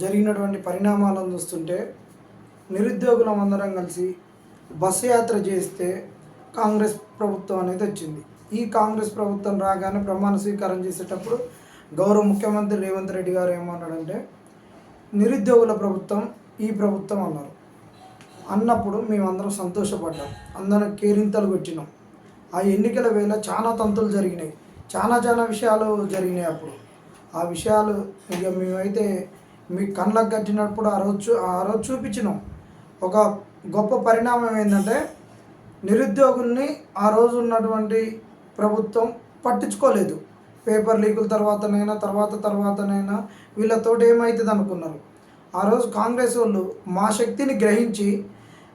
జరిగినటువంటి పరిణామాలను చూస్తుంటే నిరుద్యోగులం అందరం కలిసి బస్సు యాత్ర చేస్తే కాంగ్రెస్ ప్రభుత్వం అనేది వచ్చింది. ఈ కాంగ్రెస్ ప్రభుత్వం రాగానే ప్రమాణ స్వీకారం చేసేటప్పుడు గౌరవ ముఖ్యమంత్రి రేవంత్ రెడ్డి గారు ఏమన్నాడంటే నిరుద్యోగుల ప్రభుత్వం ఈ ప్రభుత్వం అన్నారు. అన్నప్పుడు మేమందరం సంతోషపడ్డాం. అందరం కేరింతలు కొట్టినాం. ఆ ఎన్నికల వేళ చాలా తంతులు జరిగినాయి. చాలా చాలా విషయాలు జరిగినాయి అప్పుడు. ఆ విషయాలు ఇక మేమైతే మీ కళ్ళకు కట్టినప్పుడు ఆ రోజు ఆ రోజు చూపించినాం. ఒక గొప్ప పరిణామం ఏంటంటే నిరుద్యోగుల్ని ఆ రోజు ఉన్నటువంటి ప్రభుత్వం పట్టించుకోలేదు. పేపర్ లీకుల తర్వాతనైనా తర్వాత తర్వాతనైనా వీళ్ళతోటి ఏమవుతుంది అనుకున్నారు ఆ రోజు కాంగ్రెస్ వాళ్ళు మా శక్తిని గ్రహించి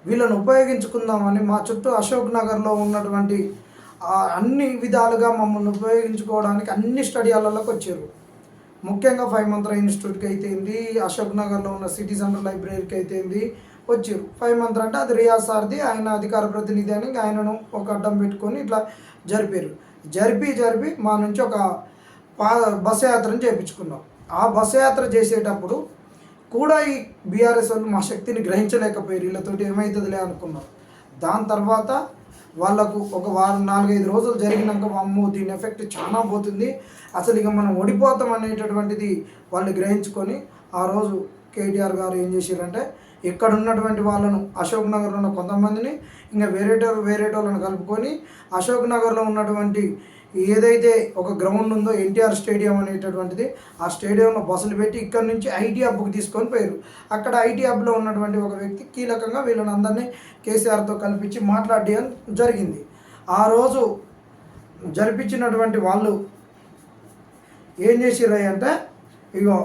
వీళ్ళని ఉపయోగించుకుందామని మా చుట్టూ అశోక్ నగర్లో ఉన్నటువంటి అన్ని విధాలుగా మమ్మల్ని ఉపయోగించుకోవడానికి అన్ని స్టడియాలలోకి వచ్చారు ముఖ్యంగా ఫైవ్ మంత్ర ఇన్స్టిట్యూట్కి అయితే ఏంది? అశోక్ నగర్లో ఉన్న సిటీ సెంటర్ లైబ్రరీకి అయితే ఏంది? వచ్చారు. ఫైవ్ మంత్ర అంటే అది రియాజ్ సార్ది ఆయన అధికార ప్రతినిధి అని ఆయనను ఒక అడ్డం పెట్టుకొని ఇట్లా జరిపారు. జరిపి జరిపి మా నుంచి ఒక పా బస్సు యాత్రను చేయించుకున్నాం ఆ బస్సు యాత్ర చేసేటప్పుడు కూడా ఈ బీఆర్ఎస్ వాళ్ళు మా శక్తిని గ్రహించలేకపోయారు. వీళ్ళతోటి ఏమవుతుందిలే అనుకున్నాం. దాని తర్వాత వాళ్ళకు ఒక వారం నాలుగైదు రోజులు జరిగినాక అమ్మో దీని ఎఫెక్ట్ చాలా పోతుంది. అసలు ఇక మనం ఓడిపోతాం అనేటటువంటిది వాళ్ళు గ్రహించుకొని ఆ రోజు కేటీఆర్ గారు ఏం చేశారంటే ఇక్కడ ఉన్నటువంటి వాళ్ళను అశోక్ నగర్లో ఉన్న కొంతమందిని ఇంకా వేరేటోళ్ళు వేరేటోళ్ళను కలుపుకొని అశోక్ నగర్లో ఉన్నటువంటి ఏదైతే ఒక గ్రౌండ్ ఉందో ఎన్టీఆర్ స్టేడియం అనేటటువంటిది ఆ స్టేడియంలో బస్సులు పెట్టి ఇక్కడ నుంచి ఐటీ హబ్కి తీసుకొని పోయారు. అక్కడ ఐటీ హబ్లో ఉన్నటువంటి ఒక వ్యక్తి కీలకంగా వీళ్ళని అందరినీ కేసీఆర్తో కల్పించి మాట్లాడడం జరిగింది. ఆ రోజు జరిపించినటువంటి వాళ్ళు ఏం చేసిరంటే అంటే ఇగో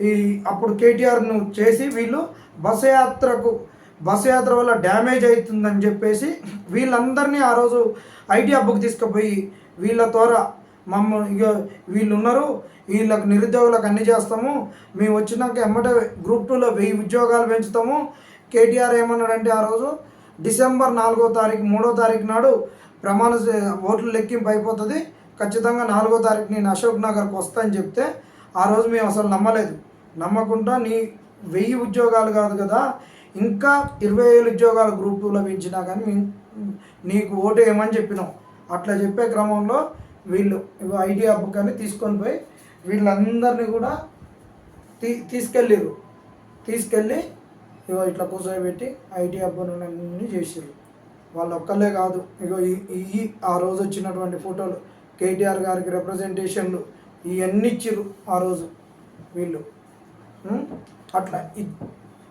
ఈ అప్పుడు కేటీఆర్ను చేసి వీళ్ళు బస్సు యాత్రకు బస్సు యాత్ర వల్ల డ్యామేజ్ అవుతుందని చెప్పేసి వీళ్ళందరినీ ఆ రోజు ఐటీ హబ్కి తీసుకుపోయి వీళ్ళ ద్వారా మమ్మల్ని ఇక వీళ్ళు ఉన్నారు వీళ్ళకు నిరుద్యోగులకు అన్ని చేస్తాము. మేము వచ్చినాక ఎమ్మటే గ్రూప్ టూలో వెయ్యి ఉద్యోగాలు పెంచుతాము. కేటీఆర్ ఏమన్నాడంటే ఆ రోజు డిసెంబర్ నాలుగో తారీఖు మూడో తారీఖు నాడు ప్రమాణ ఓట్లు లెక్కింపు అయిపోతుంది. ఖచ్చితంగా నాలుగో తారీఖు నేను అశోక్ నగర్కి వస్తా అని చెప్తే ఆ రోజు మేము అసలు నమ్మలేదు. నమ్మకుండా నీ వెయ్యి ఉద్యోగాలు కాదు కదా ఇంకా ఇరవై వేలు ఉద్యోగాలు గ్రూప్ టూలో పెంచినా కానీ నీకు ఓటు వేయమని చెప్పినాం. అట్లా చెప్పే క్రమంలో వీళ్ళు ఇగో ఐటీ హబ్ కానీ తీసుకొని పోయి వీళ్ళందరినీ కూడా తీ తీసుకెళ్ళిర్రు తీసుకెళ్ళి ఇగో ఇట్లా కూర్చోబెట్టి ఐటీ హబ్ అన్నీ వాళ్ళు ఒక్కళ్ళే కాదు ఇగో ఈ ఈ ఆ రోజు వచ్చినటువంటి ఫోటోలు కేటీఆర్ గారికి రిప్రజెంటేషన్లు ఇవన్నీ ఇచ్చిర్రు ఆ రోజు వీళ్ళు. అట్లా ఇ-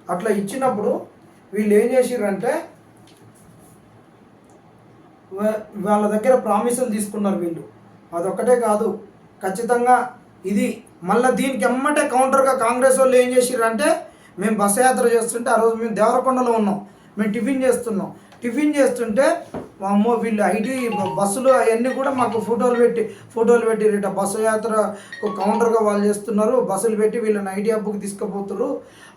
అట్లా ఇచ్చినప్పుడు వీళ్ళు ఏం చేసిర్రంటే అంటే వాళ్ళ దగ్గర ప్రామిసులు తీసుకున్నారు వీళ్ళు. అదొక్కటే కాదు ఖచ్చితంగా ఇది మళ్ళీ దీనికి ఎమ్మటే కౌంటర్గా కాంగ్రెస్ వాళ్ళు ఏం చేసిరంటే మేము బస్సు యాత్ర చేస్తుంటే ఆ రోజు మేము దేవరకొండలో ఉన్నాం. మేము టిఫిన్ చేస్తున్నాం. టిఫిన్ చేస్తుంటే అమ్మో వీళ్ళు ఐటీ బస్సులు అవన్నీ కూడా మాకు ఫోటోలు పెట్టి ఫోటోలు పెట్టి రేట బస్సు యాత్ర కౌంటర్గా వాళ్ళు చేస్తున్నారు. బస్సులు పెట్టి వీళ్ళని ఐటీ హబ్కి తీసుకుపోతున్నారు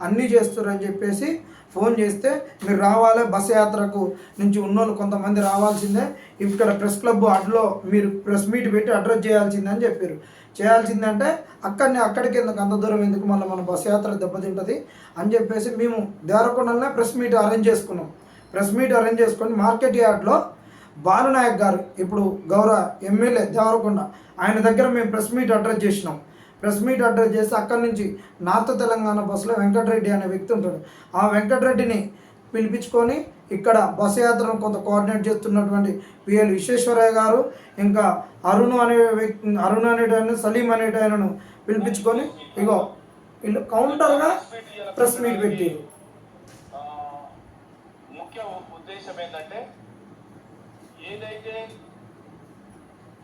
అన్నీ చేస్తున్నారు అని చెప్పేసి ఫోన్ చేస్తే మీరు రావాలి బస్సు యాత్రకు నుంచి ఉన్నోళ్ళు కొంతమంది రావాల్సిందే. ఇక్కడ ప్రెస్ క్లబ్ అడ్లో మీరు ప్రెస్ మీట్ పెట్టి అడ్రస్ చేయాల్సిందే అని చెప్పారు. చేయాల్సిందంటే అక్కడనే అక్కడికి ఎందుకు అంత దూరం ఎందుకు మళ్ళీ మన బస్సు యాత్ర దెబ్బతింటుంది అని చెప్పేసి మేము దేవరకొండలనే ప్రెస్ మీట్ అరేంజ్ చేసుకున్నాం. ప్రెస్ మీట్ అరేంజ్ చేసుకొని మార్కెట్ యార్డ్లో బాలునాయక్ గారు ఇప్పుడు గౌరవ ఎమ్మెల్యే దేవరకొండ ఆయన దగ్గర మేము ప్రెస్ మీట్ అడ్రస్ చేసినాం. ప్రెస్ మీట్ అడ్రస్ చేసి అక్కడి నుంచి నార్త్ తెలంగాణ బస్సులో వెంకటరెడ్డి అనే వ్యక్తి ఉంటాడు. ఆ వెంకటరెడ్డిని పిలిపించుకొని ఇక్కడ బస్సు యాత్రను కొంత కోఆర్డినేట్ చేస్తున్నటువంటి పిఎల్ విశ్వేశ్వరయ్య గారు ఇంకా అరుణ్ అనే వ్యక్తి అరుణ్ అనేటాయన సలీం అనేటాయనను పిలిపించుకొని ఇగో వీళ్ళు కౌంటర్గా ప్రెస్ మీట్ పెట్టారు ముఖ్య ఉద్దేశం ఏంటంటే ఏదైతే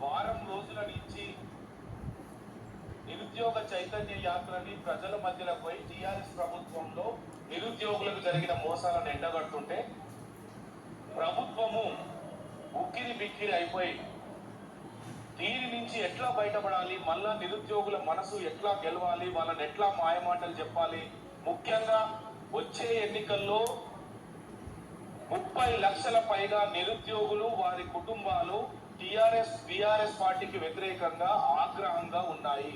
వారం రోజుల నుంచి నిరుద్యోగ చైతన్య యాత్రని ప్రజల మధ్యలో పోయి టీఆర్ఎస్ ప్రభుత్వంలో నిరుద్యోగులకు జరిగిన మోసాలను ఎండగడుతుంటే ప్రభుత్వము ఉక్కిరి బిక్కిరి అయిపోయి దీని నుంచి ఎట్లా బయటపడాలి? మళ్ళా నిరుద్యోగుల మనసు ఎట్లా గెలవాలి? వాళ్ళని ఎట్లా మాయమాటలు చెప్పాలి? ముఖ్యంగా వచ్చే ఎన్నికల్లో ముప్పై లక్షల పైగా నిరుద్యోగులు వారి కుటుంబాలు టిఆర్ఎస్ బిఆర్ఎస్ పార్టీకి వ్యతిరేకంగా ఆగ్రహంగా ఉన్నాయి.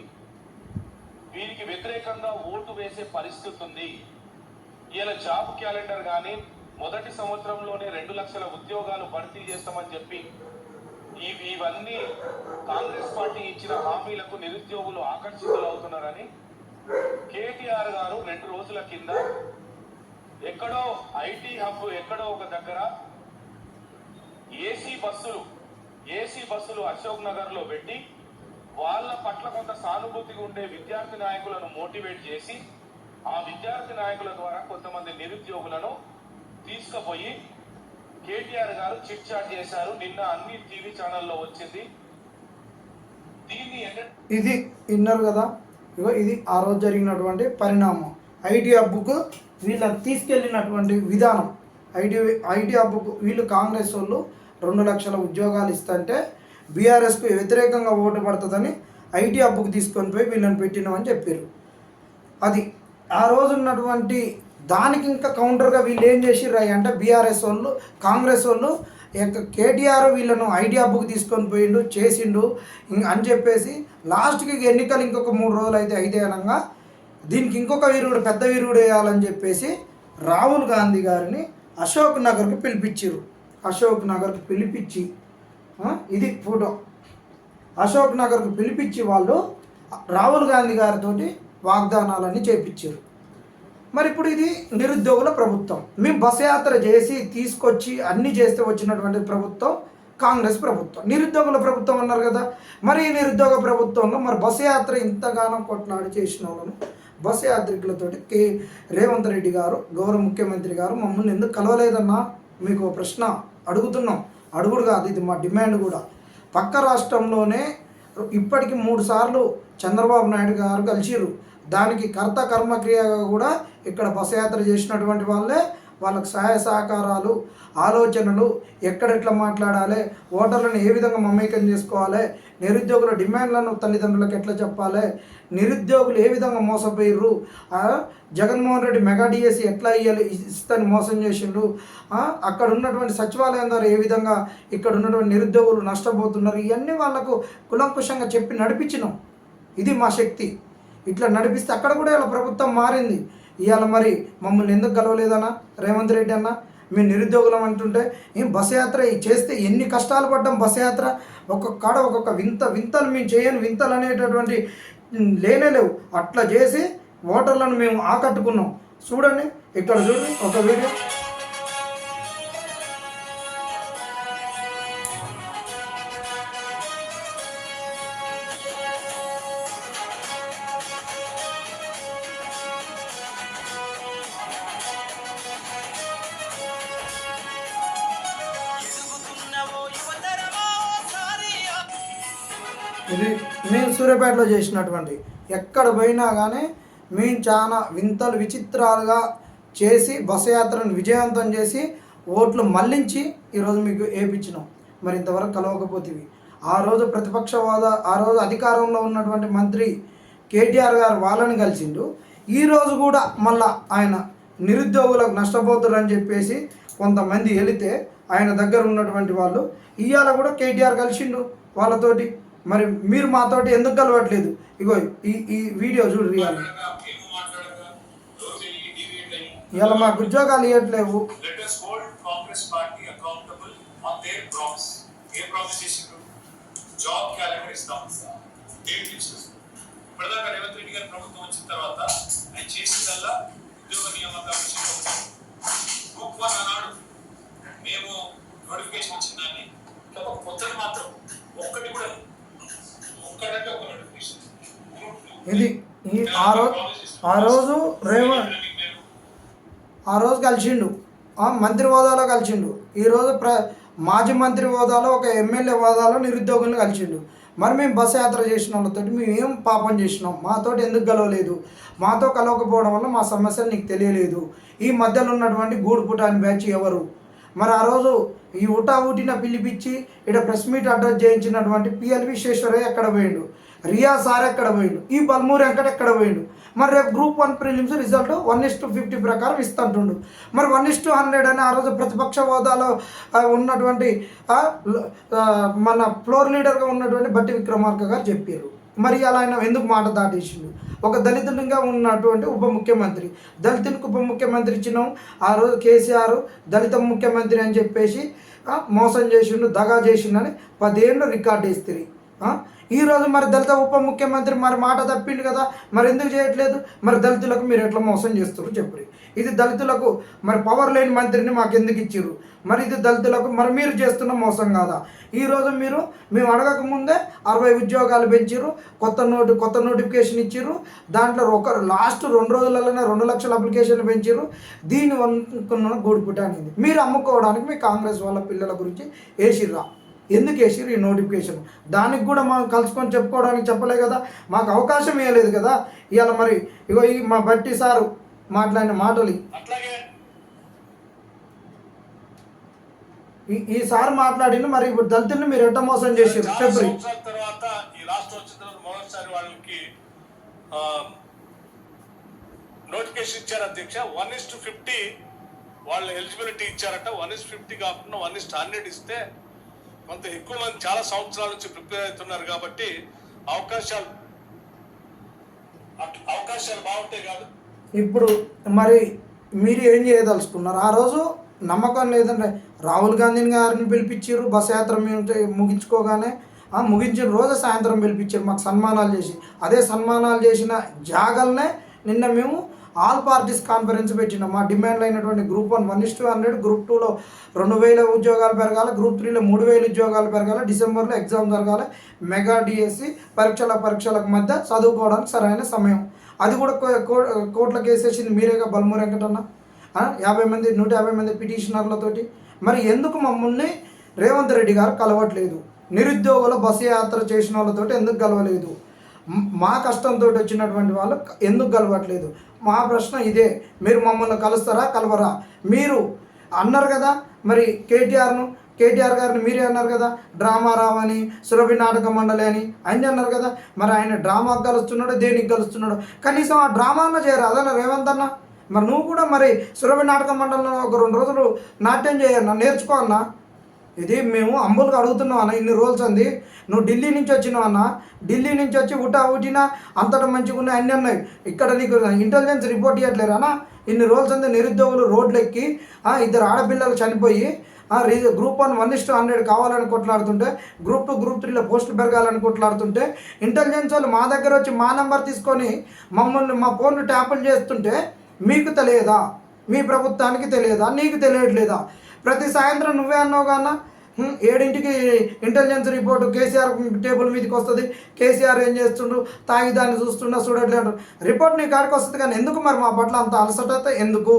దీనికి వ్యతిరేకంగా ఓటు వేసే పరిస్థితి ఉంది. ఇలా జాబ్ క్యాలెండర్ కానీ మొదటి సంవత్సరంలోనే రెండు లక్షల ఉద్యోగాలు భర్తీ చేస్తామని చెప్పి ఇవన్నీ కాంగ్రెస్ పార్టీ ఇచ్చిన హామీలకు నిరుద్యోగులు ఆకర్షితులు అవుతున్నారని కేటీఆర్ గారు రెండు రోజుల కింద ఎక్కడో ఐటీ హబ్ ఎక్కడో ఒక దగ్గర ఏసీ బస్సులు ఏసీ బస్సులు అశోక్ నగర్లో పెట్టి వాళ్ళ పట్ల కొంత సానుభూతిగా ఉండే విద్యార్థి నాయకులను మోటివేట్ చేసి ఆ విద్యార్థి నాయకుల ద్వారా కొంతమంది నిరుద్యోగులను తీసుకుపోయి కేటీఆర్ గారు చిట్ చాట్ చేశారు. నిన్న అన్ని టీవీ ఛానల్లో వచ్చింది. దీన్ని ఇది విన్నారు కదా? ఇగో ఇది ఆ రోజు జరిగినటువంటి పరిణామం. ఐటీ హబ్బుకు వీళ్ళని తీసుకెళ్ళినటువంటి విధానం. ఐటీ ఐటీ హబ్బుకు వీళ్ళు కాంగ్రెస్ వాళ్ళు రెండు లక్షల ఉద్యోగాలు ఇస్తుంటే బీఆర్ఎస్కు వ్యతిరేకంగా ఓటు పడుతుందని ఐటీ అప్పుకు తీసుకొని పోయి వీళ్ళని పెట్టినామని చెప్పారు అది ఆ రోజు ఉన్నటువంటి దానికి ఇంకా కౌంటర్గా వీళ్ళు ఏం చేసిర్రు అంటే బీఆర్ఎస్ వాళ్ళు కాంగ్రెస్ వాళ్ళు ఇక కేటీఆర్ వీళ్ళను ఐడియా బుక్ తీసుకొని పోయిండు చేసిండు ఇంకా అని చెప్పేసి లాస్ట్కి ఎన్నికలు ఇంకొక మూడు రోజులు అయితే అయితే అనగా దీనికి ఇంకొక వీరుడు పెద్ద వీరుడు వేయాలని చెప్పేసి రాహుల్ గాంధీ గారిని అశోక్ నగర్కి పిలిపించారు అశోక్ నగర్కి పిలిపించి ఇది ఫోటో. అశోక్ నగర్కు పిలిపించి వాళ్ళు రాహుల్ గాంధీ గారితో వాగ్దానాలన్నీ చేపించారు. మరి ఇప్పుడు ఇది నిరుద్యోగుల ప్రభుత్వం. మేము బస్ యాత్ర చేసి తీసుకొచ్చి అన్నీ చేస్తే వచ్చినటువంటి ప్రభుత్వం కాంగ్రెస్ ప్రభుత్వం. నిరుద్యోగుల ప్రభుత్వం అన్నారు కదా. మరి ఈ నిరుద్యోగ ప్రభుత్వంలో మరి బస్ యాత్ర ఇంతగానో కొట్లాడి చేసిన వాళ్ళను బస్ యాత్రికులతోటి కే రేవంత్ రెడ్డి గారు గౌరవ ముఖ్యమంత్రి గారు మమ్మల్ని ఎందుకు కలవలేదన్నా? మీకు ఒక ప్రశ్న అడుగుతున్నాం. అడుగుడు కాదు ఇది మా డిమాండ్ కూడా. పక్క రాష్ట్రంలోనే ఇప్పటికి మూడు సార్లు చంద్రబాబు నాయుడు గారు కలిసిరు దానికి కర్త కర్మక్రియగా కూడా ఇక్కడ బస యాత్ర చేసినటువంటి వాళ్ళే వాళ్ళకు సహాయ సహకారాలు ఆలోచనలు ఎక్కడెట్లా మాట్లాడాలి ఓటర్లను ఏ విధంగా మమేకం చేసుకోవాలి నిరుద్యోగుల డిమాండ్లను తల్లిదండ్రులకు ఎట్లా చెప్పాలి? నిరుద్యోగులు ఏ విధంగా మోసపోయిర్రు? జగన్మోహన్ రెడ్డి మెగా డిఎస్సి ఎట్లా ఇయ్యాలి? ఇస్తాను మోసం చేసిండు. అక్కడ ఉన్నటువంటి సచివాలయం ద్వారా ఏ విధంగా ఇక్కడ ఉన్నటువంటి నిరుద్యోగులు నష్టపోతున్నారు? ఇవన్నీ వాళ్ళకు కులంకుశంగా చెప్పి నడిపించినాం. ఇది మా శక్తి. ఇట్లా నడిపిస్తే అక్కడ కూడా ఇలా ప్రభుత్వం మారింది. ఇవాళ మరి మమ్మల్ని ఎందుకు కలవలేదన్నా? రేవంత్ రెడ్డి అన్న? మేము నిరుద్యోగులం అంటుంటే మేము బస్ యాత్ర చేస్తే ఎన్ని కష్టాలు పడ్డాం బస్ యాత్ర? ఒక్కొక్క కాడ ఒక్కొక్క వింత వింతలు మేము చేయని వింతలు అనేటటువంటి లేనే లేవు. అట్లా చేసి ఓటర్లను మేము ఆకట్టుకున్నాం. చూడండి ఇక్కడ చూడండి ఒక వీడియో. మేము సూర్యాపేటలో చేసినటువంటి ఎక్కడ పోయినా కానీ మేము చాలా వింతలు విచిత్రాలుగా చేసి బస్సు యాత్రను విజయవంతం చేసి ఓట్లు మళ్ళించి ఈరోజు మీకు వేయించినాం మరి ఇంతవరకు కలవకపోతేవి. ఆ రోజు ప్రతిపక్ష హోదా ఆ రోజు అధికారంలో ఉన్నటువంటి మంత్రి కేటీఆర్ గారు వాళ్ళని కలిసిండు. ఈ రోజు కూడా మళ్ళా ఆయన నిరుద్యోగులకు నష్టపోతురని చెప్పేసి కొంతమంది వెళితే ఆయన దగ్గర ఉన్నటువంటి వాళ్ళు ఇవాళ కూడా కేటీఆర్ కలిసిండు వాళ్ళతోటి. మరి మీరు మాతోటి ఎందుకు కలవట్లేదు? ఇగో ఈ ఈ వీడియో చూడు ఇవాళ ఇవాళ మాకు ఉద్యోగాలు ఇవ్వట్లేవు let us hold Congress party accountable on their promise A promise చేసిండ్రు? జాబ్ క్యాలెండర్ ఇస్తాం. డేట్ తీసుకొస్తాం ఇప్పటిదాకా రేవంత్ రెడ్డి గారి ప్రభుత్వం వచ్చిన తర్వాత ఆయన చేసిందల్లా ఉద్యోగ నియామకాల విషయంలో గ్రూప్ వన్ అన్నాడు. మేము నోటిఫికేషన్ ఒక కొత్తది మాత్రం. ఒక్కటి కూడా లేదు. ఒక్కటంటే ఒక నోటిఫికేషన్ గ్రూప్ టూ ఇది ఈ ఆ రోజు ఆ రోజు రేవంత్ ఆ రోజు కలిసిండు. ఆ మంత్రి హోదాలో కలిసిండు. ఈరోజు ప్ర మాజీ మంత్రి హోదాలో ఒక ఎమ్మెల్యే హోదాలో నిరుద్యోగులను కలిసిండు. మరి మేము బస్ యాత్ర చేసిన వాళ్ళతో మేము ఏం పాపం చేసినాం? మాతో ఎందుకు కలవలేదు? మాతో కలవకపోవడం వల్ల మా సమస్యలు నీకు తెలియలేదు. ఈ మధ్యలో ఉన్నటువంటి గూడు అని బ్యాచ్ ఎవరు? మరి ఆ రోజు ఈ ఉటా ఊటిన పిలిపించి ఇక్కడ ప్రెస్ మీట్ అడ్రస్ చేయించినటువంటి పిఎల్ విశ్వేశ్వరయ్య ఎక్కడ పోయిండు? రియా సార్ ఎక్కడ పోయిండు? ఈ బల్మూరి వెంకట ఎక్కడ పోయిండు? మరి రేపు group one prelims result one is to fifty ప్రకారం ఇస్తుంటుండు. మరి వన్ ఇస్ టు హండ్రెడ్ అని ఆ రోజు ప్రతిపక్ష హోదాలో ఉన్నటువంటి మన ఫ్లోర్ లీడర్గా ఉన్నటువంటి బట్టి విక్రమార్క గారు చెప్పారు మరి అలా ఆయన ఎందుకు మాట దాటేసిండు? ఒక దళితునిగా ఉన్నటువంటి ఉప ముఖ్యమంత్రి. దళితునికి ఉప ముఖ్యమంత్రి ఇచ్చినాం. ఆ రోజు కేసీఆర్ దళిత ముఖ్యమంత్రి అని చెప్పేసి మోసం చేసిండు దగా చేసిండని పదేళ్ళు రికార్డు ఇస్తుంది ఈరోజు మరి దళిత ఉప ముఖ్యమంత్రి మరి మాట తప్పిండు కదా మరి ఎందుకు చేయట్లేదు? మరి దళితులకు మీరు ఎట్లా మోసం చేస్తారు చెప్పు ఇది దళితులకు మరి పవర్ లేని మంత్రిని మాకు ఎందుకు ఇచ్చిర్రు? మరి ఇది దళితులకు మరి మీరు చేస్తున్న మోసం కాదా? ఈరోజు మీరు మేము అడగక ముందే అరవై ఉద్యోగాలు పెంచిర్రు కొత్త నోటి కొత్త నోటిఫికేషన్ ఇచ్చిర్రు. దాంట్లో ఒక లాస్ట్ రెండు రోజులలోనే రెండు లక్షల అప్లికేషన్లు పెంచారు దీన్ని వంకున్న గూడుపుట అనేది మీరు అమ్ముకోవడానికి మీ కాంగ్రెస్ వాళ్ళ పిల్లల గురించి వేసిర్రా ఎందుకు వేసారు ఈ నోటిఫికేషన్ దానికి కూడా మనం కలుసుకొని చెప్పుకోవడానికి చెప్పలే కదా. మాకు అవకాశం ఇవ్వలేదు కదా. ఇవాళ మరి ఇగో ఈ మా బట్టి సారు మాట్లాడిన మాటలు. ఇవి. అట్లాగే ఈ ఈ సార్ మాట్లాడిన మరి ఇప్పుడు దళితుల్ని మీరు ఎట్ట మోసం చేసారు సంవత్సరాల తర్వాత ఈ రాష్ట్రం వచ్చిన తర్వాత మొదటిసారి వాళ్ళకి నోటిఫికేషన్ ఇచ్చారు అధ్యక్ష. వన్ ఇస్ టు ఫిఫ్టీ వాళ్ళు ఎలిజిబిలిటీ ఇచ్చారట. వన్ ఇస్ ఫిఫ్టీ కాకుండా వన్ ఇస్ హండ్రెడ్ ఇస్తే కొంత ఎక్కువ మంది చాలా సంవత్సరాల నుంచి ప్రిపేర్ అవుతున్నారు కాబట్టి అవకాశాలు అవకాశాలు బాగుంటాయి కాదు. ఇప్పుడు మరి మీరు ఏం చేయదలుచుకున్నారు? ఆ రోజు నమ్మకం లేదంటే రాహుల్ గాంధీని గారిని పిలిపించారు బస్ యాత్ర మేము ముగించుకోగానే ఆ ముగించిన రోజు సాయంత్రం పిలిపించారు మాకు సన్మానాలు చేసి. అదే సన్మానాలు చేసిన జాగల్నే నిన్న మేము ఆల్ పార్టీస్ కాన్ఫరెన్స్ పెట్టినాం. మా డిమాండ్ అయినటువంటి group one one is two hundred group టూలో రెండు వేల ఉద్యోగాలు పెరగాలి గ్రూప్ త్రీలో మూడు వేల ఉద్యోగాలు పెరగాలి డిసెంబర్లో ఎగ్జామ్ జరగాలి మెగా డిఎస్సి పరీక్షల పరీక్షలకు మధ్య చదువుకోవడానికి సరైన సమయం. అది కూడా కో- కో- కోట్లకు వేసేసింది మీరేగా బల్మూరు వెంకటన్న? యాభై మంది నూట యాభై మంది పిటిషనర్లతోటి? మరి ఎందుకు మమ్మల్ని రేవంత్ రెడ్డి గారు కలవట్లేదు? నిరుద్యోగుల బస్సు యాత్ర చేసిన వాళ్ళతోటి ఎందుకు కలవలేదు? మా కష్టంతో వచ్చినటువంటి వాళ్ళు ఎందుకు కలవట్లేదు? మా ప్రశ్న ఇదే. మీరు మమ్మల్ని కలుస్తారా కలవరా? మీరు అన్నారు కదా మరి కేటీఆర్ను కేటీఆర్ గారిని మీరే అన్నారు కదా డ్రామా రావని సురభి నాటక మండలి అని అన్నీ అన్నారు కదా మరి ఆయన డ్రామాకు కలుస్తున్నాడు దేనికి కలుస్తున్నాడు? కనీసం ఆ డ్రామాలో చేయరు అదన్న రేవంత్ అన్న మరి నువ్వు కూడా మరి సురభి నాటక మండలిలో ఒక రెండు రోజులు నాట్యం చేయన్నా నేర్చుకో అన్న. ఇది మేము అంబుల్కి అడుగుతున్నాం అన్న ఇన్ని రోజులు అంది. నువ్వు ఢిల్లీ నుంచి వచ్చినావు అన్న ఢిల్లీ నుంచి వచ్చి ఉటా ఉటినా అంతటా మంచిగా ఉన్నాయి అన్నీ ఉన్నాయి. ఇక్కడ నీకు ఇంటెలిజెన్స్ రిపోర్ట్ ఇవ్వట్లేరు అన్న? ఇన్ని రోజులు అంది నిరుద్యోగులు రోడ్లు ఎక్కి ఆ, ఇద్దరు ఆడపిల్లలు చనిపోయి group one one is to hundred కావాలని కొట్లాడుతుంటే గ్రూప్ టూ గ్రూప్ త్రీలో పోస్టులు పెరగాలని కొట్లాడుతుంటే ఇంటెలిజెన్స్ వాళ్ళు మా దగ్గర వచ్చి మా నెంబర్ తీసుకొని మమ్మల్ని మా ఫోన్లు ట్యాపులు చేస్తుంటే మీకు తెలియదా? మీ ప్రభుత్వానికి తెలియదా? నీకు తెలియట్లేదా? ప్రతి సాయంత్రం నువ్వే అన్నావు కన్నా ఏడింటికి ఇంటెలిజెన్స్ రిపోర్ట్ కేసీఆర్ టేబుల్ మీదకి వస్తుంది. కేసీఆర్ ఏం చేస్తుండు? తాగి దాన్ని చూడట్లేదు రిపోర్ట్ నీ కాడికి వస్తుంది కానీ ఎందుకు మరి మా పట్ల అంత అలసట ఎందుకు?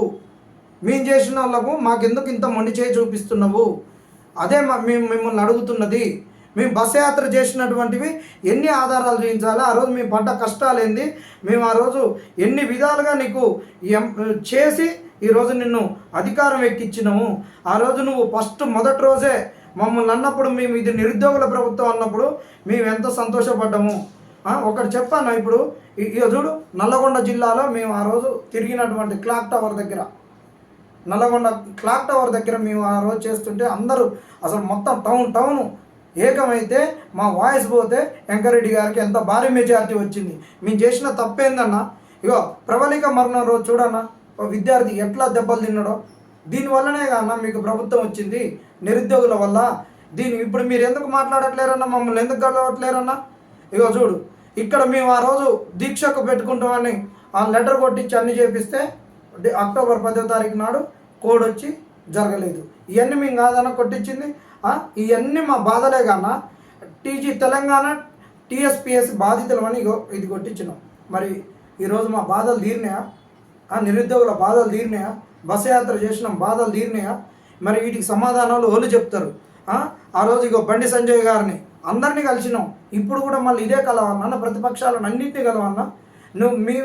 మేము చేసిన వాళ్ళకు మాకెందుకు ఇంత మొండి చేయి చూపిస్తున్నావు? అదే మేము మిమ్మల్ని అడుగుతున్నది. మేము బస్ యాత్ర చేసినటువంటివి ఎన్ని ఆధారాలు చూపించాలి? ఆ రోజు మేము పడ్డ కష్టాలు ఏంది మేము ఆ రోజు ఎన్ని విధాలుగా నీకు ఎం- చేసి ఈరోజు నిన్ను అధికారం ఎక్కించినాము? ఆ రోజు నువ్వు ఫస్ట్ మొదటి రోజే మమ్మల్ని అన్నప్పుడు మేము ఇది నిరుద్యోగుల ప్రభుత్వం అన్నప్పుడు మేము ఎంత సంతోషపడ్డాము? ఒకటి చెప్పాను ఇప్పుడు? చూడు నల్లగొండ జిల్లాలో మేము ఆ రోజు తిరిగినటువంటి క్లాక్ టవర్ దగ్గర. నల్లగొండ క్లాక్ టవర్ దగ్గర మేము ఆ రోజు చేస్తుంటే అందరూ అసలు మొత్తం టౌన్ టౌన్ ఏకమైతే మా వాయిస్ పోతే వెంకరెడ్డి గారికి ఎంత భారీ మెజారిటీ వచ్చింది. మేము చేసిన తప్పేందన్నా? ఇగో ప్రబలిక మరణం రోజు చూడన్నా ఓ విద్యార్థి ఎట్లా దెబ్బలు తిన్నాడో? దీనివల్లనే కాన్న మీకు ప్రభుత్వం వచ్చింది. నిరుద్యోగుల వల్ల. దీని ఇప్పుడు మీరు ఎందుకు మాట్లాడట్లేరన్నా? మమ్మల్ని ఎందుకు కలవట్లేరన్నా ఇగో చూడు ఇక్కడ మేము ఆ రోజు దీక్షకు పెట్టుకుంటామని ఆ లెటర్ కొట్టించి అన్ని చేపిస్తే అక్టోబర్ పదో తారీఖు నాడు కోడ్ వచ్చి జరగలేదు. ఇవన్నీ మేము కాదన్న కొట్టించింది. ఇవన్నీ మా బాధలే కన్నా టీజీ తెలంగాణ టీఎస్పిఎస్ బాధితులు అని ఇది కొట్టించినాం. మరి ఈరోజు మా బాధలు తీరినాయా? ఆ నిరుద్యోగుల బాధలు తీరినాయా? బస్ యాత్ర చేసినాం బాధలు తీరినాయా? మరి వీటికి సమాధానాలు వాళ్ళు చెప్తారు. ఆ? రోజు ఇగో బండి సంజయ్ గారిని అందరినీ కలిసినాం. ఇప్పుడు కూడా మళ్ళీ ఇదే కలవన్నా అన్న ప్రతిపక్షాలను అన్నింటినీ కలవన్నా నువ్వు మీ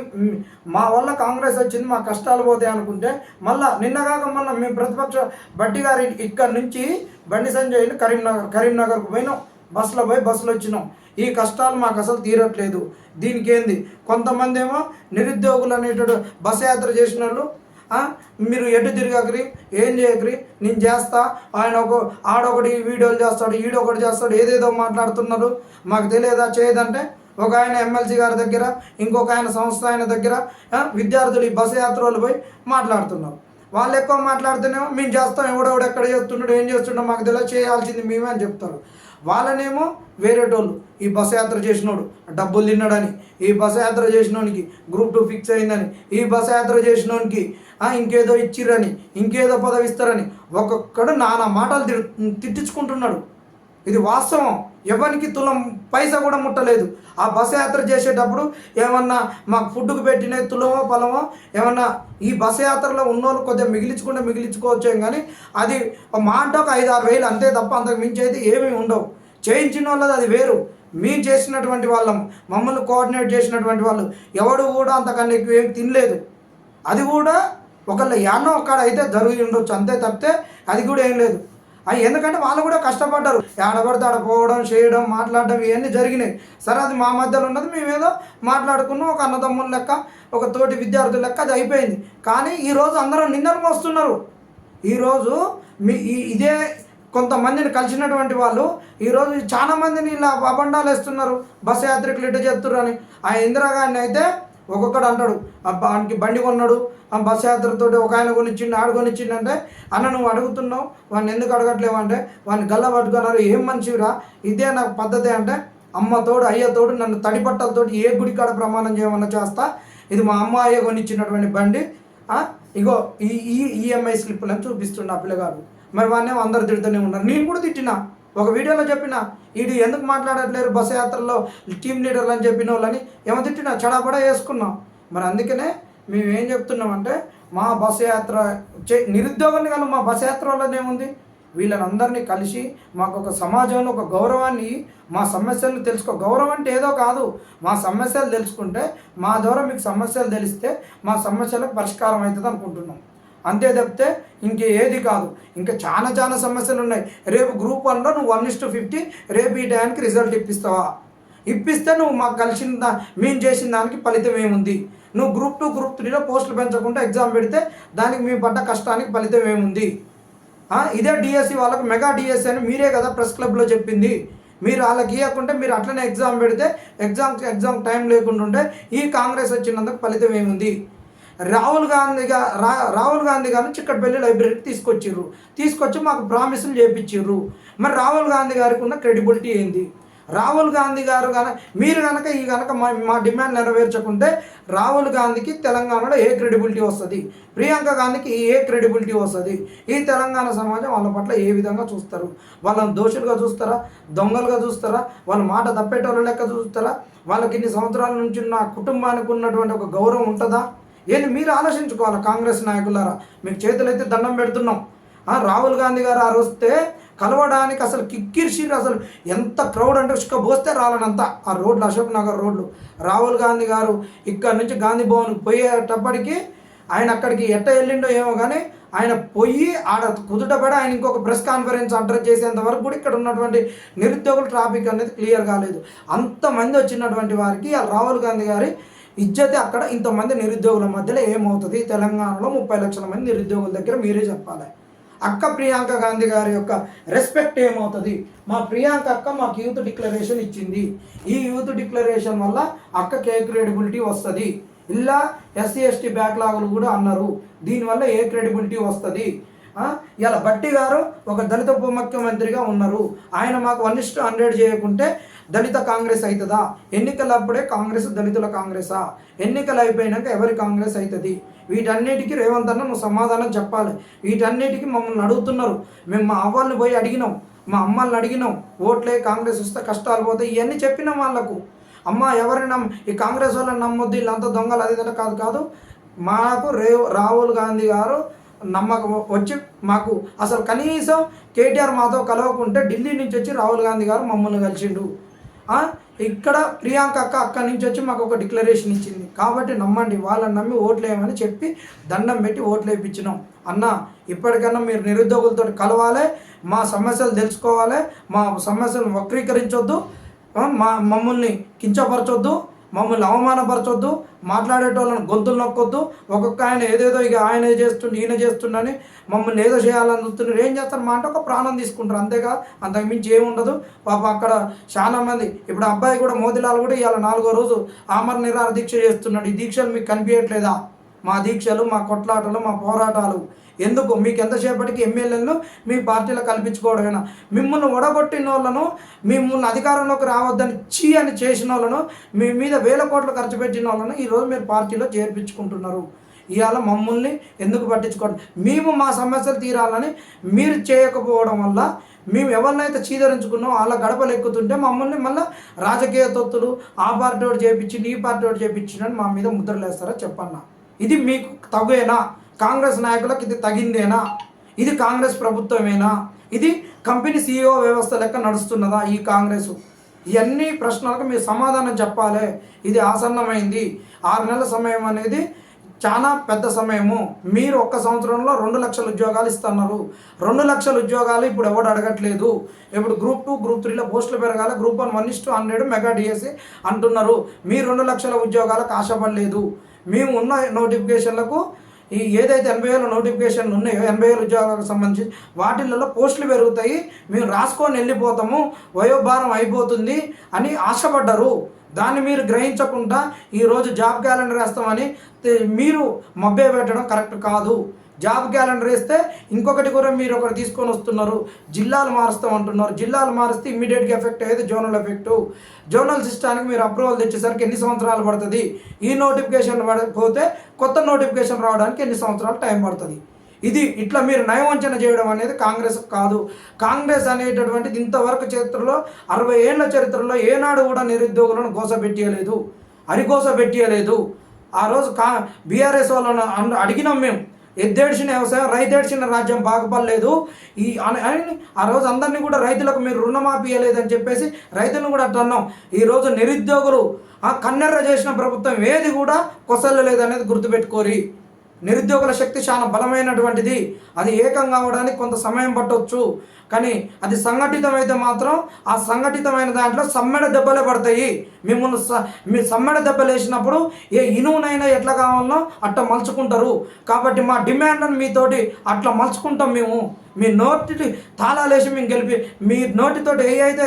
మా వల్ల కాంగ్రెస్ వచ్చింది మా కష్టాలు పోతాయి అనుకుంటే మళ్ళా నిన్నగాక మొన్న మేము ప్రతిపక్ష బట్టి గారి ఇక్కడ నుంచి బండి సంజయ్ని కరీంనగర్ కరీంనగర్కు పోయినాం. బస్సులో పోయి బస్సులో వచ్చినాం. ఈ కష్టాలు మాకు అసలు తీరట్లేదు. దీనికి ఏంది? కొంతమంది ఏమో నిరుద్యోగులు అనేటటువంటి బస్ యాత్ర చేసిన వాళ్ళు మీరు ఎటు తిరగకరి? ఏం చేయకరి? నేను చేస్తా. ఆయన ఒక ఆడొకటి వీడియోలు చేస్తాడు ఈడొకటి చేస్తాడు ఏదేదో మాట్లాడుతున్నారు. మాకు తెలియదా? చేయదంటే ఒక ఆయన ఎమ్మెల్సీ గారి దగ్గర ఇంకొక ఆయన సంస్థ ఆయన దగ్గర విద్యార్థులు ఈ బస్సు యాత్రలు పోయి మాట్లాడుతున్నారు. వాళ్ళు ఎక్కువ మాట్లాడితేనేమో మేము చేస్తాం ఎవడెవడు ఎక్కడ చేస్తున్నాడు ఏం చేస్తున్నాడు మాకు తెలియదు చేయాల్సింది మేమే అని చెప్తారు. వాళ్ళనేమో వేరేటోళ్ళు ఈ బస్సు యాత్ర చేసినోడు డబ్బులు తిన్నాడని ఈ బస్సు యాత్ర చేసినోనికి గ్రూప్ టూ ఫిక్స్ అయిందని ఈ బస్సు యాత్ర చేసినోనికి ఇంకేదో ఇచ్చిర్రని ఇంకేదో పదవి ఇస్తారని ఒక్కొక్కడు నానా మాటలు తిట్టించుకుంటున్నాడు. ఇది వాస్తవం. ఎవరికి తులం పైసా కూడా ముట్టలేదు. ఆ బస్ యాత్ర చేసేటప్పుడు ఏమన్నా మాకు ఫుడ్కు పెట్టిన తులమో పొలమో ఏమన్నా ఈ బస్సు యాత్రలో ఉన్నోళ్ళు కొద్దిగా మిగిలించుకుంటే మిగిలించుకోవచ్చేం కానీ అది మా అంటే ఒక ఐదు ఆరు వేలు అంతే తప్ప అంతకు మించి అయితే ఏమీ ఉండవు. చేయించిన వాళ్ళది అది వేరు. మేము చేసినటువంటి వాళ్ళం మమ్మల్ని కోఆర్డినేట్ చేసినటువంటి వాళ్ళు ఎవడు కూడా అంతకన్నా ఎక్కువ ఏం తినలేదు. అది కూడా ఒకళ్ళ యాన్నో ఒక్కడ అయితే జరుగుతుండొచ్చు అంతే తప్పితే అది కూడా ఏం లేదు. ఎందుకంటే వాళ్ళు కూడా కష్టపడ్డారు. ఆడబడితే ఆడ పోవడం చేయడం మాట్లాడడం ఇవన్నీ జరిగినాయి. సరే అది మా మధ్యలో ఉన్నది మేమేదో మాట్లాడుకున్నాం ఒక అన్నదమ్ముల లెక్క ఒక తోటి విద్యార్థుల లెక్క అది అయిపోయింది. కానీ ఈరోజు అందరూ నిందలు మోస్తున్నారు. ఈరోజు మీ ఈ- ఇదే కొంతమందిని కలిసినటువంటి వాళ్ళు ఈరోజు చాలా మందిని ఇలా అబండాలు వేస్తున్నారు బస్సు యాత్రికులు ఇటు చెప్తున్నారు అని. ఆ ఇందిరాగాంధీ అయితే ఒక్కొక్కడు అంటాడు అబ్బా ఆయనకి బండి కొన్నాడు ఆ బస్సు యాత్రతో ఒక ఆయన కొనిచ్చిండు ఆడు కొనిచ్చిండు అంటే అన్న నువ్వు అడుగుతున్నావు వాడిని ఎందుకు అడగట్లేవు? అంటే వాడిని గల్ల పట్టుకున్నారు ఏం మనిషిరా ఇదే నాకు పద్ధతి అంటే అమ్మ తోడు నన్ను తడిపట్టలతోటి ఏ గుడి కాడ ప్రమాణం చేయమన్నా చేస్తా. ఇది మా అమ్మ అయ్య కొనిచ్చినటువంటి బండి. ఇగో ఈ ఈ ఈఎంఐ స్లిప్లను చూపిస్తుండే ఆ పిల్లగాడు. మరి వాడిని అందరు తిడుతూనే ఉన్నారు. నేను కూడా తిట్టినా. ఒక వీడియోలో చెప్పిన వీడు ఎందుకు మాట్లాడట్లేరు బస్సు యాత్రలో? టీం లీడర్లు అని చెప్పిన వాళ్ళని ఏమో తిట్టినా చడాపడా వేసుకున్నాం. మరి అందుకనే మేము ఏం చెప్తున్నామంటే మా బస్సు యాత్ర చే నిరుద్యోగాన్ని కానీ మా బస్సు యాత్ర వల్లనే ఉంది. వీళ్ళని అందరినీ కలిసి మాకు ఒక సమాజంలో ఒక గౌరవాన్ని మా సమస్యలను తెలుసుకో గౌరవం అంటే ఏదో కాదు. మా సమస్యలు తెలుసుకుంటే మా ద్వారా మీకు సమస్యలు తెలిస్తే మా సమస్యలకు పరిష్కారం అవుతుంది అనుకుంటున్నాం. అంతే తప్పితే ఇంకే ఏది కాదు. ఇంకా చాలా చాలా సమస్యలు ఉన్నాయి. రేపు గ్రూప్ వన్లో నువ్వు వన్ ఇస్ టు ఫిఫ్టీ రేపు ఈ టైంకి రిజల్ట్ ఇప్పిస్తావా? ఇప్పిస్తే నువ్వు మాకు కలిసిన దా మేము చేసిన దానికి ఫలితం ఏముంది? నువ్వు గ్రూప్ టూ గ్రూప్ త్రీలో పోస్టులు పెంచకుండా ఎగ్జామ్ పెడితే దానికి మేము పడ్డ కష్టానికి ఫలితం ఏముంది? ఇదే డిఎస్సి వాళ్ళకు మెగా డిఎస్సి అని మీరే కదా ప్రెస్ క్లబ్లో చెప్పింది. మీరు వాళ్ళకి ఇవ్వకుంటే మీరు అట్లనే ఎగ్జామ్ పెడితే ఎగ్జామ్ ఎగ్జామ్ టైం లేకుండా ఉంటే ఈ కాంగ్రెస్ వచ్చినందుకు ఫలితం ఏముంది? రాహుల్ గాంధీ గా రా రాహుల్ గాంధీ గారిని చిక్కడపల్లి లైబ్రరీకి తీసుకొచ్చిర్రు. తీసుకొచ్చి మాకు ప్రామిసులు చేపించిర్రు మరి రాహుల్ గాంధీ గారికి ఉన్న క్రెడిబిలిటీ ఏంది? రాహుల్ గాంధీ గారు కనుక మీరు కనుక ఈ కనుక మా మా డిమాండ్ నెరవేర్చకుంటే రాహుల్ గాంధీకి తెలంగాణలో ఏ క్రెడిబిలిటీ వస్తుంది? ప్రియాంక గాంధీకి ఏ క్రెడిబిలిటీ వస్తుంది? ఈ తెలంగాణ సమాజం వాళ్ళ పట్ల ఏ విధంగా చూస్తారు? వాళ్ళని దోషులుగా చూస్తారా? దొంగలుగా చూస్తారా? వాళ్ళ మాట తప్పేటోళ్ళ లెక్క చూస్తారా? వాళ్ళకి ఇన్ని సంవత్సరాల నుంచి ఉన్న కుటుంబానికి ఉన్నటువంటి ఒక గౌరవం ఉంటుందా? ఏంటి మీరు ఆలోచించుకోవాలి కాంగ్రెస్ నాయకులారా? మీకు చేతులైతే దండం పెడుతున్నాం. రాహుల్ గాంధీ గారు ఆ వస్తే కలవడానికి అసలు కిక్కిరిసిరు అసలు. ఎంత క్రౌడ్ అంటే ఇసుక పోస్తే రాలనంత. ఆ రోడ్లు అశోక్ నగర్ రోడ్లు. రాహుల్ గాంధీ గారు ఇక్కడ నుంచి గాంధీ భవన్కి పోయేటప్పటికి ఆయన అక్కడికి ఎట్ట వెళ్ళిండో ఏమో కానీ ఆయన పోయి ఆడ కుదుటపడి ఆయన ఇంకొక ప్రెస్ కాన్ఫరెన్స్ అడ్రస్ చేసేంత వరకు కూడా ఇక్కడ ఉన్నటువంటి నిరుద్యోగుల ట్రాఫిక్ అనేది క్లియర్ కాలేదు. అంతమంది వచ్చినటువంటి వారికి ఆ రాహుల్ గాంధీ గారి ఇజ్జతే అక్కడ ఇంతమంది నిరుద్యోగుల మధ్యలో ఏమవుతుంది? తెలంగాణలో ముప్పై లక్షల మంది నిరుద్యోగుల దగ్గర మీరే చెప్పాలి. అక్క ప్రియాంక గాంధీ గారి యొక్క రెస్పెక్ట్ ఏమవుతుంది? మా ప్రియాంక అక్క మాకు యూత్ డిక్లరేషన్ ఇచ్చింది. ఈ యూత్ డిక్లరేషన్ వల్ల అక్కకి ఏ క్రెడిబిలిటీ వస్తుంది? ఇలా ఎస్సీ ఎస్టీ బ్యాక్లాగులు కూడా అన్నారు. దీనివల్ల ఏ క్రెడిబిలిటీ వస్తుంది? ఇలా బట్టి గారు ఒక దళిత ఉప ముఖ్యమంత్రిగా ఉన్నారు. ఆయన మాకు వన్ ఇస్ట్ హండ్రెడ్ చేయకుంటే దళిత కాంగ్రెస్ అవుతుందా ఎన్నికలప్పుడే కాంగ్రెస్ దళితుల కాంగ్రెసా? ఎన్నికలు అయిపోయినాక ఎవరి కాంగ్రెస్ అవుతుంది వీటన్నిటికీ రేవంత్ అన్న నువ్వు సమాధానం చెప్పాలి. వీటన్నిటికీ మమ్మల్ని అడుగుతున్నారు. మేము మా అవ్వాళ్ళని పోయి అడిగినాం. మా అమ్మల్ని అడిగినాం. ఓట్లే కాంగ్రెస్ వస్తే కష్టాలు పోతాయి. ఇవన్నీ చెప్పినాం వాళ్ళకు. అమ్మ ఎవరిని నమ్ ఈ కాంగ్రెస్ వాళ్ళని నమ్మొద్దు. వీళ్ళంతా దొంగలు అది కాదు కాదు. మాకు రే రాహుల్ గాంధీ గారు నమ్మకం వచ్చి మాకు అసలు కనీసం కేటీఆర్ మాతో కలవకుంటే ఢిల్లీ నుంచి వచ్చి రాహుల్ గాంధీ గారు మమ్మల్ని కలిసిండు. ఇక్కడ ప్రియాంక అక్క అక్కడి నుంచి వచ్చి మాకు ఒక డిక్లరేషన్ ఇచ్చింది. కాబట్టి నమ్మండి వాళ్ళని నమ్మి ఓట్లు వేయమని చెప్పి దండం పెట్టి ఓట్లు వేయించినాం. అన్న ఇప్పటికన్నా మీరు నిరుద్యోగులతో కలవాలి మా సమస్యలు తెలుసుకోవాలి మా సమస్యలను వక్రీకరించొద్దు మా మమ్మల్ని కించపరచొద్దు మమ్మల్ని అవమానపరచొద్దు మాట్లాడేటోళ్ళని గొంతులు నొక్కొద్దు. ఒక్కొక్క ఆయన ఏదేదో ఇక ఆయన చేస్తుండే ఈయన చేస్తుండని మమ్మల్ని ఏదో చేయాలని చూస్తున్నారు. ఏం చేస్తారు? మా అంటే ఒక ప్రాణం తీసుకుంటారు. అంతేగా? అంతకు మించి ఏముండదు పాప అక్కడ చాలా మంది ఇప్పుడు అబ్బాయి కూడా మోతిలాల్ కూడా ఇవాళ నాలుగో రోజు ఆమర నిరాహార దీక్ష చేస్తున్నాడు. ఈ దీక్షలు మీకు కనిపించట్లేదా? మా దీక్షలు మా కొట్లాటలు మా పోరాటాలు. ఎందుకు? మీకు ఎంతసేపటికి ఎమ్మెల్యేలను మీ పార్టీలో కల్పించుకోవడమేనా? మిమ్మల్ని ఒడగొట్టిన వాళ్ళను మిమ్మల్ని అధికారంలోకి రావద్దని చీ అని చేసిన వాళ్ళను మీ మీద వేల కోట్లు ఖర్చు పెట్టిన వాళ్ళను ఈరోజు మీరు పార్టీలో చేర్పించుకుంటున్నారు. ఇవాళ మమ్మల్ని ఎందుకు పట్టించుకోవడం? మేము మా సమస్యలు తీరాలని మీరు చేయకపోవడం వల్ల మేము ఎవరినైతే చీదరించుకున్నాం వాళ్ళ గడపలు ఎక్కుతుంటే మమ్మల్ని మళ్ళీ రాజకీయ తొత్తులు ఆ పార్టీ వాడు చేపించి ఈ పార్టీ వాడు చేపించిందని మా మీద ముద్రలేస్తారా చెప్పన్నా? ఇది మీకు తగుయేనా కాంగ్రెస్ నాయకులకు ఇది తగిందేనా ఇది కాంగ్రెస్ ప్రభుత్వమేనా? ఇది కంపెనీ సీఈఓ వ్యవస్థ లెక్క నడుస్తున్నదా ఈ కాంగ్రెస్? ఇవన్నీ ప్రశ్నలకు మీరు సమాధానం చెప్పాలి. ఇది ఆసన్నమైంది. ఆరు నెలల సమయం అనేది చాలా పెద్ద సమయము. మీరు ఒక్క సంవత్సరంలో రెండు లక్షల ఉద్యోగాలు ఇస్తున్నారు. రెండు లక్షల ఉద్యోగాలు ఇప్పుడు ఎవడు అడగట్లేదు? ఇప్పుడు గ్రూప్ టూ గ్రూప్ త్రీలో పోస్టులు పెరగాలి. Group one one is to hundred mega DSC అంటున్నారు. మీ రెండు లక్షల ఉద్యోగాలకు ఆశపడలేదు. మేము ఉన్న నోటిఫికేషన్లకు ఈ ఏదైతే ఎనభై వేల నోటిఫికేషన్లు ఉన్నాయో ఎనభై వేల ఉద్యోగాలకు సంబంధించి వాటిల్లో పోస్టులు పెరుగుతాయి మేము రాసుకొని వెళ్ళిపోతాము వయోభారం అయిపోతుంది అని ఆశపడ్డరు. దాన్ని మీరు గ్రహించకుండా ఈరోజు జాబ్ క్యాలెండర్ వేస్తామని మీరు మబ్బే పెట్టడం కరెక్ట్ కాదు. జాబ్ క్యాలెండర్ వేస్తే ఇంకొకటి కూడా మీరు ఒకటి తీసుకొని వస్తున్నారు. జిల్లాలు మారుస్తాం అంటున్నారు. జిల్లాలు మారిస్తే ఇమ్మీడియట్గా ఎఫెక్ట్ అయ్యేది జోనల్ ఎఫెక్ట్ జోనల్ సిస్టానికి మీరు అప్రూవల్ తెచ్చేసరికి ఎన్ని సంవత్సరాలు పడుతుంది? ఈ నోటిఫికేషన్ పడకపోతే కొత్త నోటిఫికేషన్ రావడానికి ఎన్ని సంవత్సరాలు టైం పడుతుంది? ఇది ఇట్లా మీరు నయవంచన చేయడం అనేది కాంగ్రెస్ కాదు. కాంగ్రెస్ అనేటటువంటిది ఇంతవరకు చరిత్రలో అరవై ఏళ్ళ చరిత్రలో ఏనాడు కూడా నిరుద్యోగులను గోసపెట్టియలేదు. అరిగోస పెట్టియలేదు ఆ రోజు కా బీఆర్ఎస్ వాళ్ళను అడిగినాం మేము. ఎద్దేడ్చిన వ్యవసాయం రైతేడ్చిన రాజ్యం బాగుపడలేదు. ఈ అని ఆ రోజు అందరినీ కూడా రైతులకు మీరు రుణమాఫీ ఇవ్వలేదని చెప్పేసి రైతులను కూడా అట్లా అన్నాం ఈరోజు నిరుద్యోగులు ఆ కన్నెర్ర చేసిన ప్రభుత్వం ఏది కూడా కొసల్లలేదనేది గుర్తుపెట్టుకోరి. నిరుద్యోగుల శక్తి చాలా బలమైనటువంటిది. అది ఏకం కావడానికి కొంత సమయం పట్టవచ్చు కానీ అది సంఘటితమైతే మాత్రం ఆ సంఘటితమైన దాంట్లో సమ్మెడ దెబ్బలే పడతాయి. మిమ్మల్ని స మీ సమ్మెడ దెబ్బలు వేసినప్పుడు ఏ ఇనువునైనా ఎట్లా కావాలనో అట్లా మలుచుకుంటారు. కాబట్టి మా డిమాండ్ను మీతోటి అట్లా మలుచుకుంటాం మేము. మీ నోటి తాళాలేసి మేము గెలిపి మీ నోటితోటి ఏ అయితే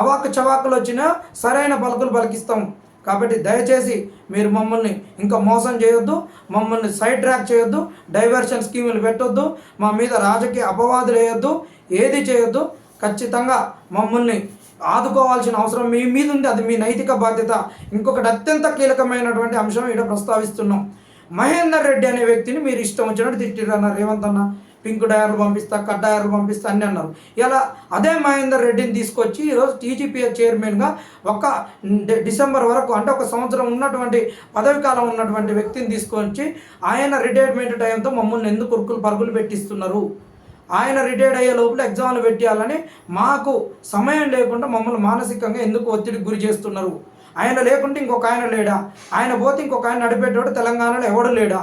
అవాకు చవాకులు వచ్చినా సరైన పలుకులు పలికిస్తాం. కాబట్టి దయచేసి మీరు మమ్మల్ని ఇంకా మోసం చేయొద్దు మమ్మల్ని సైడ్ ట్రాక్ చేయొద్దు డైవర్షన్ స్కీములు పెట్టొద్దు మా మీద రాజకీయ అపవాదులు వేయొద్దు ఏది చేయొద్దు ఖచ్చితంగా మమ్మల్ని ఆదుకోవాల్సిన అవసరం మీ మీద ఉంది. అది మీ నైతిక బాధ్యత. ఇంకొకటి అత్యంత కీలకమైనటువంటి అంశం ఇక్కడ ప్రస్తావిస్తున్నాం. మహేందర్ రెడ్డి అనే వ్యక్తిని మీరు ఇష్టం వచ్చినట్టు తిట్టిరన్నారు రేవంత్ అన్న. పింక్ డయర్లు పంపిస్తా కట్ డయర్లు పంపిస్తా అన్ని అన్నారు. ఇలా అదే మహేందర్ రెడ్డిని తీసుకొచ్చి ఈరోజు టీజీపీఎస్ చైర్మన్గా ఒక డిసెంబర్ వరకు అంటే ఒక సంవత్సరం ఉన్నటువంటి పదవి కాలం ఉన్నటువంటి వ్యక్తిని తీసుకొచ్చి ఆయన రిటైర్మెంట్ టైంతో మమ్మల్ని ఎందుకు కురుకులు పరుగులు పెట్టిస్తున్నారు? ఆయన రిటైర్డ్ అయ్యే లోపల ఎగ్జామ్లు పెట్టాలని మాకు సమయం లేకుండా మమ్మల్ని మానసికంగా ఎందుకు ఒత్తిడికి గురి చేస్తున్నారు? ఆయన లేకుంటే ఇంకొక ఆయన లేడా? ఆయన పోతే ఇంకొక ఆయన నడిపేటోడు తెలంగాణలో ఎవడు లేడా?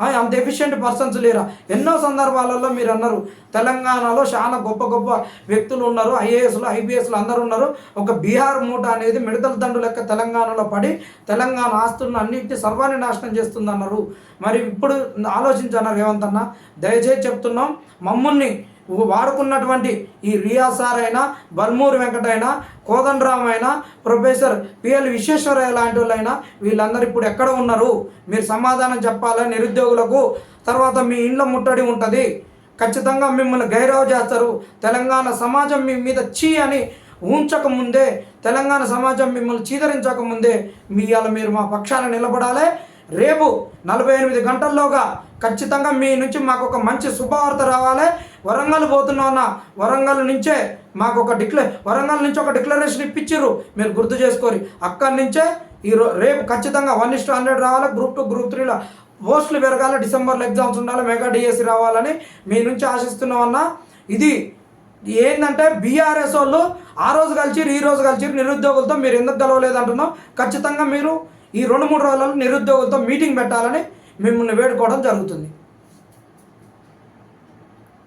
అంత ఎఫిషియెంట్ పర్సన్స్ లేరా? ఎన్నో సందర్భాలలో మీరు అన్నారు. తెలంగాణలో చాలా గొప్ప గొప్ప వ్యక్తులు ఉన్నారు. ఐఏఎస్లు ఐపీఎస్లు అందరూ ఉన్నారు. ఒక బీహార్ మూట అనేది మిడతల దండు లెక్క తెలంగాణలో పడి తెలంగాణ ఆస్తులను అన్నింటి సర్వాన్ని నాశనం చేస్తుందన్నారు. మరి ఇప్పుడు ఆలోచించన్నారు రేవంత్ అన్న. దయచేసి చెప్తున్నాం. మమ్మల్ని వాడుకున్నటువంటి ఈ రియా సార్ అయినా బల్మూరి వెంకటైనా కోదండరామ్ అయినా ప్రొఫెసర్ పిఎల్ విశ్వేశ్వరయ్య లాంటి వాళ్ళైనా వీళ్ళందరూ ఇప్పుడు ఎక్కడ ఉన్నారు? మీరు సమాధానం చెప్పాలి నిరుద్యోగులకు? తర్వాత మీ ఇండ్ల ముట్టడి ఉంటుంది. ఖచ్చితంగా మిమ్మల్ని గైరవ చేస్తారు. తెలంగాణ సమాజం మీ మీద చీ అని ఉంచక ముందే తెలంగాణ సమాజం మిమ్మల్ని చీదరించక ముందే మీ ఇవాళ మీరు మా పక్షాన నిలబడాలి. రేపు నలభై ఎనిమిది గంటల్లోగా ఖచ్చితంగా మీ నుంచి మాకు ఒక మంచి శుభవార్త రావాలి. వరంగల్ పోతున్నామన్న వరంగల్ నుంచే మాకు ఒక డిక్లే వరంగల్ నుంచి ఒక డిక్లరేషన్ ఇప్పించారు మీరు గుర్తు చేసుకోరి. అక్కడి నుంచే ఈ రో రేపు ఖచ్చితంగా వన్ ఇస్ హండ్రెడ్ రావాలి? గ్రూప్ టూ గ్రూప్ త్రీలో. పోస్టులు పెరగాలి? డిసెంబర్లో ఎగ్జామ్స్ ఉండాలి? మెగా డిఎస్సి రావాలని మీ నుంచి ఆశిస్తున్నామన్నా ఇది ఏంటంటే బీఆర్ఎస్ వాళ్ళు ఆ రోజు కలిసిరు ఈ రోజు కలిసిరు నిరుద్యోగులతో మీరు ఎందుకు గెలవలేదు అంటున్నాం ఖచ్చితంగా మీరు ఈ రెండు మూడు రోజులలో నిరుద్యోగులతో మీటింగ్ పెట్టాలని మిమ్మల్ని వేడుకోవడం జరుగుతుంది.